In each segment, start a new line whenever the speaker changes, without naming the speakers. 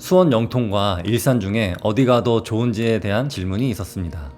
수원 영통과 일산 중에 어디가 더 좋은지에 대한 질문이 있었습니다.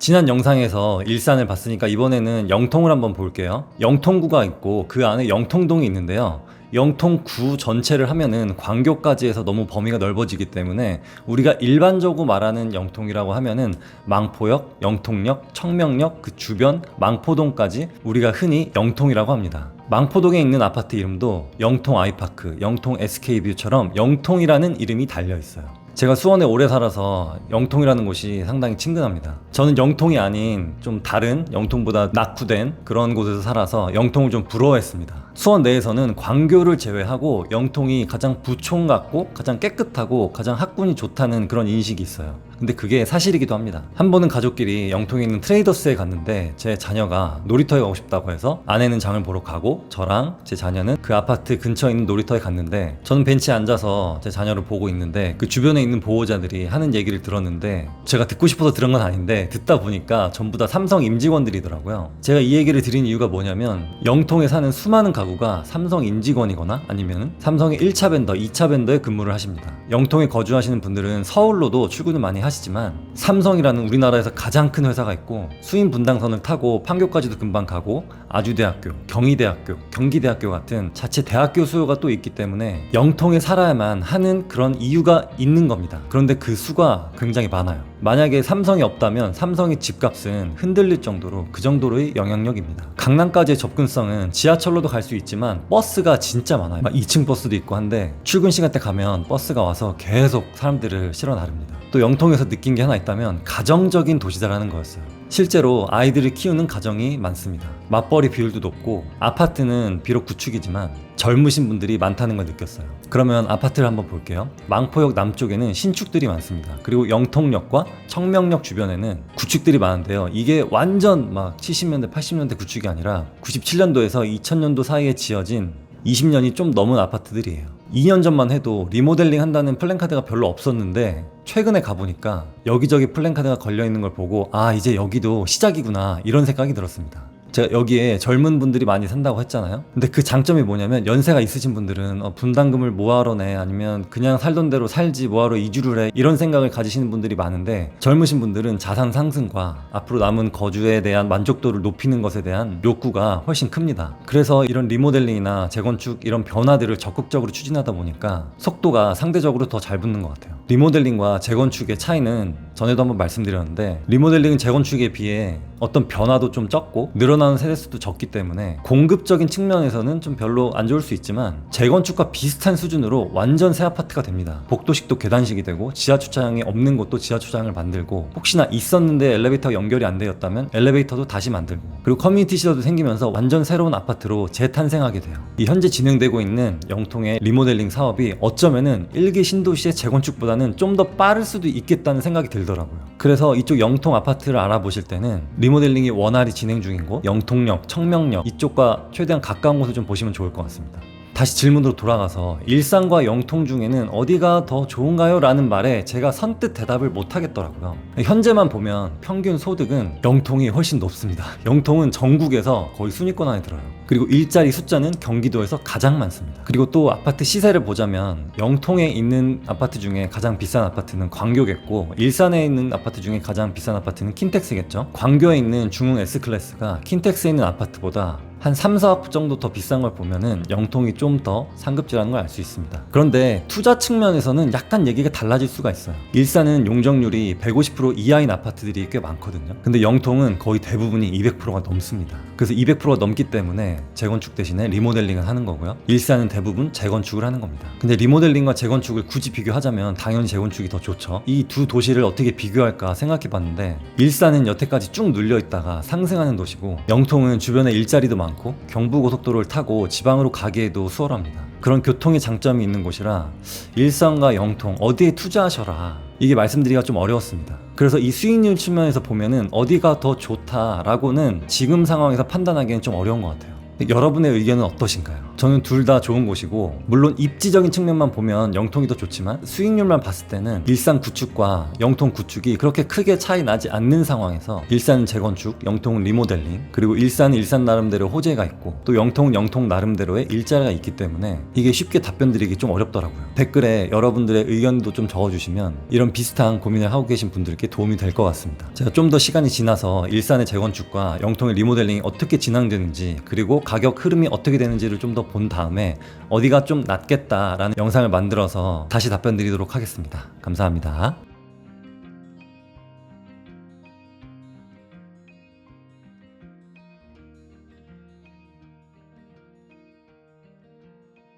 지난 영상에서 일산을 봤으니까 이번에는 영통을 한번 볼게요. 영통구가 있고 그 안에 영통동이 있는데요. 영통구 전체를 하면은 광교까지 해서 너무 범위가 넓어지기 때문에 우리가 일반적으로 말하는 영통이라고 하면은 망포역, 영통역, 청명역 그 주변 망포동까지 우리가 흔히 영통이라고 합니다. 망포동에 있는 아파트 이름도 영통 아이파크, 영통 SK뷰처럼 영통이라는 이름이 달려 있어요. 제가 수원에 오래 살아서 영통이라는 곳이 상당히 친근합니다. 저는 영통이 아닌 좀 다른 영통보다 낙후된 그런 곳에서 살아서 영통을 좀 부러워했습니다. 수원 내에서는 광교를 제외하고 영통이 가장 부촌 같고 가장 깨끗하고 가장 학군이 좋다는 그런 인식이 있어요. 근데 그게 사실이기도 합니다. 한 번은 가족끼리 영통에 있는 트레이더스에 갔는데 제 자녀가 놀이터에 가고 싶다고 해서 아내는 장을 보러 가고 저랑 제 자녀는 그 아파트 근처에 있는 놀이터에 갔는데 저는 벤치에 앉아서 제 자녀를 보고 있는데 그 주변에 있는 보호자들이 하는 얘기를 들었는데 제가 듣고 싶어서 들은 건 아닌데 듣다 보니까 전부 다 삼성 임직원들이더라고요. 제가 이 얘기를 드린 이유가 뭐냐면 영통에 사는 수많은 가구가 삼성 임직원이거나 아니면 삼성의 1차 벤더, 2차 벤더에 근무를 하십니다. 영통에 거주하시는 분들은 서울로도 출근을 많이 하시 지만 삼성이라는 우리나라에서 가장 큰 회사가 있고 수인 분당선을 타고 판교까지도 금방 가고 아주대학교, 경희대학교, 경기대학교 같은 자체 대학교 수요가 또 있기 때문에 영통에 살아야만 하는 그런 이유가 있는 겁니다. 그런데 그 수가 굉장히 많아요. 만약에 삼성이 없다면 삼성의 집값은 흔들릴 정도로 그 정도로의 영향력입니다. 강남까지의 접근성은 지하철로도 갈 수 있지만 버스가 진짜 많아요. 막 2층 버스도 있고 한데 출근 시간 때 가면 버스가 와서 계속 사람들을 실어 나릅니다. 또 영통에서 느낀 게 하나 있다면 가정적인 도시다라는 거였어요. 실제로 아이들을 키우는 가정이 많습니다. 맞벌이 비율도 높고 아파트는 비록 구축이지만 젊으신 분들이 많다는 걸 느꼈어요. 그러면 아파트를 한번 볼게요. 망포역 남쪽에는 신축들이 많습니다. 그리고 영통역과 청명역 주변에는 구축들이 많은데요. 이게 완전 막 70년대, 80년대 구축이 아니라 97년도에서 2000년도 사이에 지어진 20년이 좀 넘은 아파트들이에요. 2년 전만 해도 리모델링 한다는 플랜카드가 별로 없었는데 최근에 가보니까 여기저기 플랜카드가 걸려 있는 걸 보고 아 이제 여기도 시작이구나 이런 생각이 들었습니다. 제가 여기에 젊은 분들이 많이 산다고 했잖아요. 근데 그 장점이 뭐냐면 연세가 있으신 분들은 어, 분담금을 뭐하러 내 아니면 그냥 살던 대로 살지 뭐하러 이주를 해 이런 생각을 가지시는 분들이 많은데 젊으신 분들은 자산 상승과 앞으로 남은 거주에 대한 만족도를 높이는 것에 대한 욕구가 훨씬 큽니다. 그래서 이런 리모델링이나 재건축 이런 변화들을 적극적으로 추진하다 보니까 속도가 상대적으로 더 잘 붙는 것 같아요. 리모델링과 재건축의 차이는 전에도 한번 말씀드렸는데 리모델링은 재건축에 비해 어떤 변화도 좀 적고 늘어나는 세대수도 적기 때문에 공급적인 측면에서는 좀 별로 안 좋을 수 있지만 재건축과 비슷한 수준으로 완전 새 아파트가 됩니다. 복도식도 계단식이 되고 지하 주차장이 없는 곳도 지하 주차장을 만들고 혹시나 있었는데 엘리베이터가 연결이 안 되었다면 엘리베이터도 다시 만들고 그리고 커뮤니티 시설도 생기면서 완전 새로운 아파트로 재탄생하게 돼요. 이 현재 진행되고 있는 영통의 리모델링 사업이 어쩌면은 일기 신도시의 재건축보다는 좀 더 빠를 수도 있겠다는 생각이 들 더라고요. 그래서 이쪽 영통 아파트를 알아보실 때는 리모델링이 원활히 진행 중인 곳, 영통역, 청명역 이쪽과 최대한 가까운 곳을 좀 보시면 좋을 것 같습니다. 다시 질문으로 돌아가서 일산과 영통 중에는 어디가 더 좋은가요? 라는 말에 제가 선뜻 대답을 못 하겠더라고요. 현재만 보면 평균 소득은 영통이 훨씬 높습니다. 영통은 전국에서 거의 순위권 안에 들어요. 그리고 일자리 숫자는 경기도에서 가장 많습니다. 그리고 또 아파트 시세를 보자면 영통에 있는 아파트 중에 가장 비싼 아파트는 광교겠고 일산에 있는 아파트 중에 가장 비싼 아파트는 킨텍스겠죠. 광교에 있는 중흥 S클래스가 킨텍스에 있는 아파트보다 한 3, 4억 정도 더 비싼 걸 보면은 영통이 좀 더 상급지라는 걸 알 수 있습니다. 그런데 투자 측면에서는 약간 얘기가 달라질 수가 있어요. 일산은 용적률이 150% 이하인 아파트들이 꽤 많거든요. 근데 영통은 거의 대부분이 200%가 넘습니다. 그래서 200%가 넘기 때문에 재건축 대신에 리모델링을 하는 거고요. 일산은 대부분 재건축을 하는 겁니다. 근데 리모델링과 재건축을 굳이 비교하자면 당연히 재건축이 더 좋죠. 이 두 도시를 어떻게 비교할까 생각해 봤는데 일산은 여태까지 쭉 눌려 있다가 상승하는 도시고 영통은 주변에 일자리도 많고 경부고속도로를 타고 지방으로 가기에도 수월합니다. 그런 교통의 장점이 있는 곳이라 일산과 영통 어디에 투자하셔라 이게 말씀드리기가 좀 어려웠습니다. 그래서 이 수익률 측면에서 보면은 어디가 더 좋다라고는 지금 상황에서 판단하기는 좀 어려운 것 같아요. 여러분의 의견은 어떠신가요? 저는 둘 다 좋은 곳이고 물론 입지적인 측면만 보면 영통이 더 좋지만 수익률만 봤을 때는 일산 구축과 영통 구축이 그렇게 크게 차이 나지 않는 상황에서 일산 재건축, 영통 리모델링 그리고 일산은 일산 나름대로 호재가 있고 또 영통은 영통 나름대로의 일자리가 있기 때문에 이게 쉽게 답변 드리기 좀 어렵더라고요. 댓글에 여러분들의 의견도 좀 적어주시면 이런 비슷한 고민을 하고 계신 분들께 도움이 될 것 같습니다. 제가 좀 더 시간이 지나서 일산의 재건축과 영통의 리모델링이 어떻게 진행되는지 그리고 가격 흐름이 어떻게 되는지를 좀 더 본 다음에 어디가 좀 낫겠다라는 영상을 만들어서 다시 답변 드리도록 하겠습니다. 감사합니다.